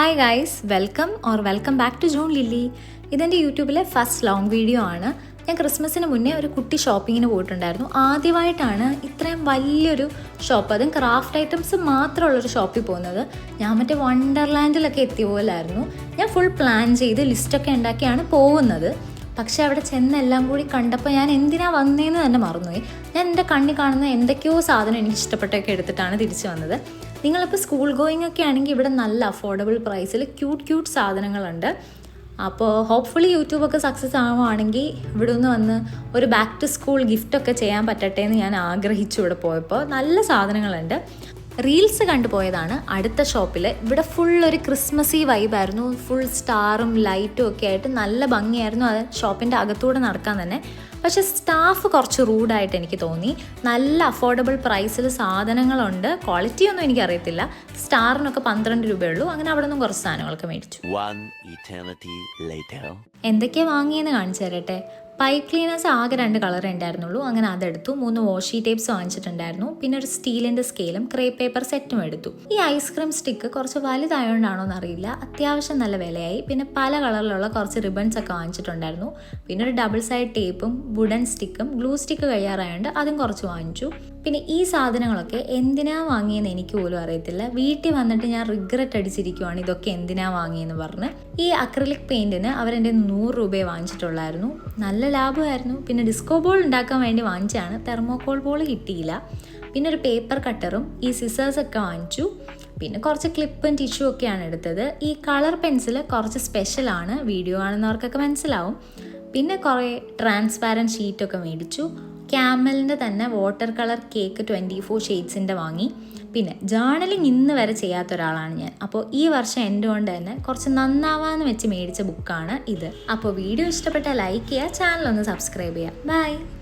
Hi guys welcome or welcome back to John Lilly ഇതെന്റെ യൂട്യൂബിലെ first long video ആണ്. ഞാൻ ക്രിസ്മസിന് മുന്നേ ഒരു കുട്ടി ഷോപ്പിങ്ങിന് പോയിട്ടുണ്ടായിരുന്നു. ആദ്യമായിട്ടാണ് ഇത്രയും വലിയൊരു ഷോപ്പ് അതും ക്രാഫ്റ്റ് ഐറ്റംസ് മാത്രമുള്ളൊരു ഷോപ്പിൽ പോകുന്നത്. ഞാൻ മറ്റേ വണ്ടർലാൻഡിലൊക്കെ എത്തിയ പോലായിരുന്നു. ഞാൻ ഫുൾ പ്ലാൻ ചെയ്ത് ലിസ്റ്റൊക്കെ ഉണ്ടാക്കിയാണ് പോകുന്നത്. പക്ഷേ അവിടെ ചെന്ന് എല്ലാം കൂടി കണ്ടപ്പോൾ ഞാൻ എന്തിനാ വന്നേന്ന് തന്നെ മറന്നുപോയി. ഞാൻ എന്റെ കണ്ണി കാണുന്ന എന്തൊക്കെയോ സാധനം എനിക്ക് ഇഷ്ടപ്പെട്ടൊക്കെ എടുത്തിട്ടാണ് തിരിച്ചു വന്നത്. നിങ്ങളിപ്പോൾ സ്കൂൾ ഗോയിങ് ഒക്കെ ആണെങ്കിൽ ഇവിടെ നല്ല അഫോർഡബിൾ പ്രൈസിൽ ക്യൂട്ട് ക്യൂട്ട് സാധനങ്ങളുണ്ട്. അപ്പോൾ ഹോപ്പ്ഫുള്ളി യൂട്യൂബൊക്കെ സക്സസ് ആവുകയാണെങ്കിൽ ഇവിടെ നിന്ന് വന്ന് ഒരു ബാക്ക് ടു സ്കൂൾ ഗിഫ്റ്റൊക്കെ ചെയ്യാൻ പറ്റട്ടെ എന്ന് ഞാൻ ആഗ്രഹിച്ചു ഇവിടെ പോയപ്പോൾ നല്ല സാധനങ്ങളുണ്ട്. റീൽസ് കണ്ടുപോയതാണ് അടുത്ത ഷോപ്പിൽ ഇവിടെ ഫുൾ ഒരു ക്രിസ്മസി വൈബായിരുന്നു ഫുൾ സ്റ്റാറും ലൈറ്റും ഒക്കെ ആയിട്ട് നല്ല ഭംഗിയായിരുന്നു അത് ഷോപ്പിന്റെ അകത്തൂടെ നടക്കാൻ തന്നെ. പക്ഷേ സ്റ്റാഫ് കുറച്ച് റൂഡായിട്ട് എനിക്ക് തോന്നി. നല്ല അഫോർഡബിൾ പ്രൈസിൽ സാധനങ്ങളുണ്ട്. ക്വാളിറ്റി ഒന്നും എനിക്കറിയത്തില്ല സ്റ്റാറിനൊക്കെ പന്ത്രണ്ട് രൂപയുള്ളൂ അങ്ങനെ അവിടെ നിന്നും കുറച്ച് സാധനങ്ങളൊക്കെ മേടിച്ചു. എന്തൊക്കെയാണ് വാങ്ങിയെന്ന് കാണിച്ചു തരട്ടെ? പൈപ്പ് ക്ലീനേഴ്സ് ആകെ രണ്ട് കളർ ഉണ്ടായിരുന്നുള്ളൂ. അങ്ങനെ അതെടുത്തു. മൂന്ന് വാഷി ടേപ്സ് വാങ്ങിച്ചിട്ടുണ്ടായിരുന്നു. പിന്നെ ഒരു സ്റ്റീലിന്റെ സ്കെയിലും ക്രേ പേപ്പർ സെറ്റും എടുത്തു. ഈ ഐസ്ക്രീം സ്റ്റിക്ക് കുറച്ച് വലുതായോണ്ടാണോ എന്നറിയില്ല. അത്യാവശ്യം നല്ല വിലയായി. പിന്നെ പല കളറിലുള്ള കുറച്ച് റിബൺസ് ഒക്കെ വാങ്ങിച്ചിട്ടുണ്ടായിരുന്നു. പിന്നെ ഒരു ഡബിൾ സൈഡ് ടേപ്പും വുഡൻ സ്റ്റിക്കും ഗ്ലൂ സ്റ്റിക്ക് കഴിയാറായതുകൊണ്ട് അതും കുറച്ച് വാങ്ങിച്ചു. പിന്നെ ഈ സാധനങ്ങളൊക്കെ എന്തിനാ വാങ്ങിയെന്ന് എനിക്ക് പോലും അറിയത്തില്ല. വീട്ടിൽ വന്നിട്ട് ഞാൻ റിഗ്രറ്റ് അടിച്ചിരിക്കുവാണ് ഇതൊക്കെ എന്തിനാ വാങ്ങിയെന്ന് പറഞ്ഞ്. ഈ അക്രിലിക് പെയിന്റിന് അവരെന്റെ നൂറ് രൂപയെ വാങ്ങിച്ചിട്ടുള്ളായിരുന്നു. നല്ല ലാഭമായിരുന്നു. പിന്നെ ഡിസ്കോ ബോൾ ഉണ്ടാക്കാൻ വേണ്ടി വാങ്ങിച്ചാണ് തെർമോകോൾ ബോൾ കിട്ടിയില്ല. പിന്നെ ഒരു പേപ്പർ കട്ടറും ഈ സിസേഴ്സൊക്കെ വാങ്ങിച്ചു. പിന്നെ കുറച്ച് ക്ലിപ്പും ടിഷ്യൂ ഒക്കെയാണ് എടുത്തത്. ഈ കളർ പെൻസിൽ കുറച്ച് സ്പെഷ്യലാണ് വീഡിയോ ആണെന്നവർക്കൊക്കെ മനസ്സിലാവും. പിന്നെ കുറേ ട്രാൻസ്പാരന്റ് ഷീറ്റൊക്കെ മേടിച്ചു. ക്യാമലിന്റെ തന്നെ water colour cake twenty four ഷെയ്ഡ്സിന്റെ വാങ്ങി. പിന്നെ ജേർണലിങ് ഇന്ന് വരെ ചെയ്യാത്ത ഒരാളാണ് ഞാൻ. അപ്പോൾ ഈ വർഷം എന്റെ കൊണ്ട് തന്നെ കുറച്ച് നന്നാവാന്ന് വെച്ച് മേടിച്ച ബുക്കാണ് ഇത്. അപ്പോൾ വീഡിയോ ഇഷ്ടപ്പെട്ടാൽ ലൈക്ക് ചെയ്യുക ചാനൽ ഒന്ന് സബ്സ്ക്രൈബ് ചെയ്യുക. ബൈ